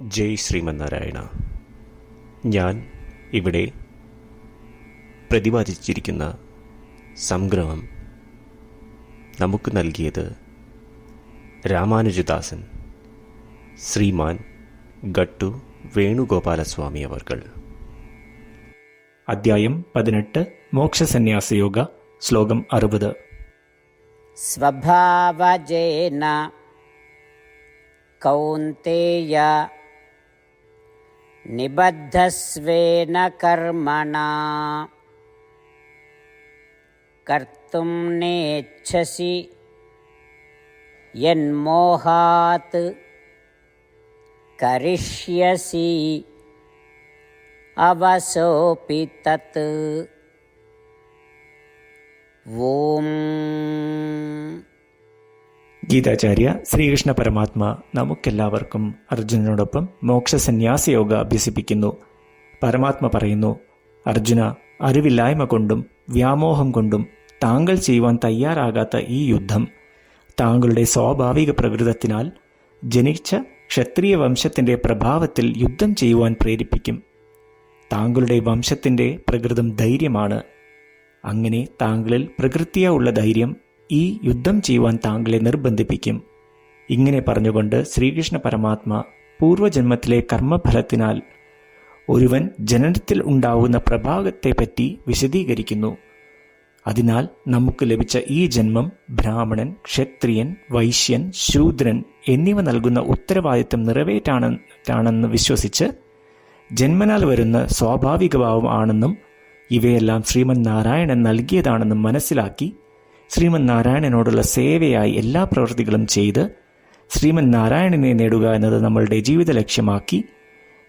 ജയ് ശ്രീമന്നാരായണ. ഞാൻ ഇവിടെ പ്രതിപാദിച്ചിരിക്കുന്ന സംഗ്രഹം നമുക്ക് നൽകിയത് രാമാനുജദാസൻ ശ്രീമാൻ ഗട്ടു വേണുഗോപാലസ്വാമി അവർകൾ. അദ്ധ്യായം പതിനെട്ട് മോക്ഷസന്യാസയോഗ ശ്ലോകം അറുപത്. സ്വഭാവജേന കൗന്തേയ निबद्धस्वेन कर्मणा। कर्तुं नेच्छसि यन्मोहात्। करिष्यसि अवसोऽपि तत्। ॐ ഗീതാചാര്യ ശ്രീകൃഷ്ണ പരമാത്മ നമുക്കെല്ലാവർക്കും അർജുനനോടൊപ്പം മോക്ഷസന്യാസ യോഗ അഭ്യസിപ്പിക്കുന്നു. പരമാത്മ പറയുന്നു അർജുന അറിവില്ലായ്മ കൊണ്ടും വ്യാമോഹം കൊണ്ടും താങ്കൾ ചെയ്യുവാൻ തയ്യാറാകാത്ത ഈ യുദ്ധം താങ്കളുടെ സ്വാഭാവിക പ്രകൃതത്തിനാൽ ജനിച്ച ക്ഷത്രിയ വംശത്തിന്റെ പ്രഭാവത്തിൽ യുദ്ധം ചെയ്യുവാൻ പ്രേരിപ്പിക്കും. താങ്കളുടെ വംശത്തിന്റെ പ്രകൃതം ധൈര്യമാണ്. അങ്ങനെ താങ്കളിൽ പ്രകൃതിയുള്ള ധൈര്യം ഈ യുദ്ധം ചെയ്യുവാൻ താങ്കളെ നിർബന്ധിപ്പിക്കും. ഇങ്ങനെ പറഞ്ഞുകൊണ്ട് ശ്രീകൃഷ്ണ പരമാത്മ പൂർവജന്മത്തിലെ കർമ്മഫലത്തിനാൽ ഒരുവൻ ജനനത്തിൽ ഉണ്ടാവുന്ന പ്രഭാഗത്തെപ്പറ്റി വിശദീകരിക്കുന്നു. അതിനാൽ നമുക്ക് ലഭിച്ച ഈ ജന്മം ബ്രാഹ്മണൻ ക്ഷത്രിയൻ വൈശ്യൻ ശൂദ്രൻ എന്നിവ നൽകുന്ന ഉത്തരവാദിത്തം നിറവേറ്റാണെന്ന് വിശ്വസിച്ച് ജന്മനാൽ വരുന്ന സ്വാഭാവിക ഭാവം ആണെന്നും ഇവയെല്ലാം ശ്രീമൻ നാരായണൻ നൽകിയതാണെന്നും മനസ്സിലാക്കി ശ്രീമൻ നാരായണനോടുള്ള സേവയായി എല്ലാ പ്രവൃത്തികളും ചെയ്ത് ശ്രീമൻ നാരായണനെ നേടുക എന്നത് നമ്മളുടെ ജീവിത ലക്ഷ്യമാക്കി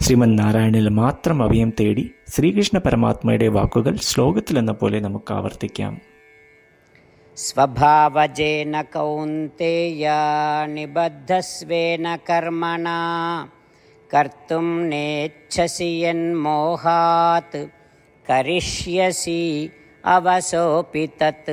ശ്രീമൻ നാരായണനിൽ മാത്രം അഭയം തേടി ശ്രീകൃഷ്ണ പരമാത്മയുടെ വാക്കുകൾ ശ്ലോകത്തിലെന്ന പോലെ നമുക്ക് ആവർത്തിക്കാം स्वभावजेन कौन्तेय निबद्धस्वेन कर्मणा कर्तुं नेच्छसि यन्मोहात् करिष्यसि अवसोऽपि तत्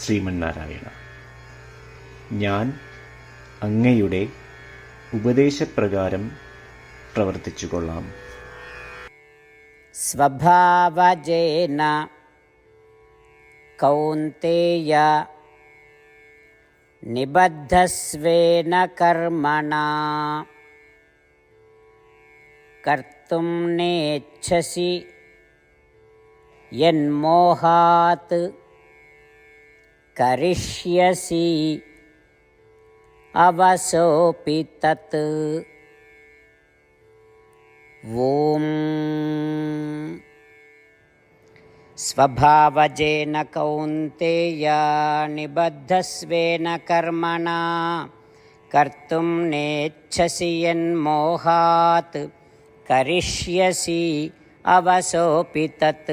ശ്രീമൻ നാരായണ ഞാൻ അങ്ങയുടെ ഉപദേശപ്രകാരം പ്രവർത്തിച്ചു കൊള്ളാം സ്വഭാവജേന കൗന്തേയ നിബദ്ധസ്വേന കർമ്മണ കർത്തും നേച്ഛസി യന്മോഹാത് करिष्यसि अवसोऽपि तत् ॐ स्वभावजेन कौन्तेय निबद्धस्वेन कर्मणा कर्तुं नेच्छसि यन्मोहात् करिष्यसि अवसोऽपि तत्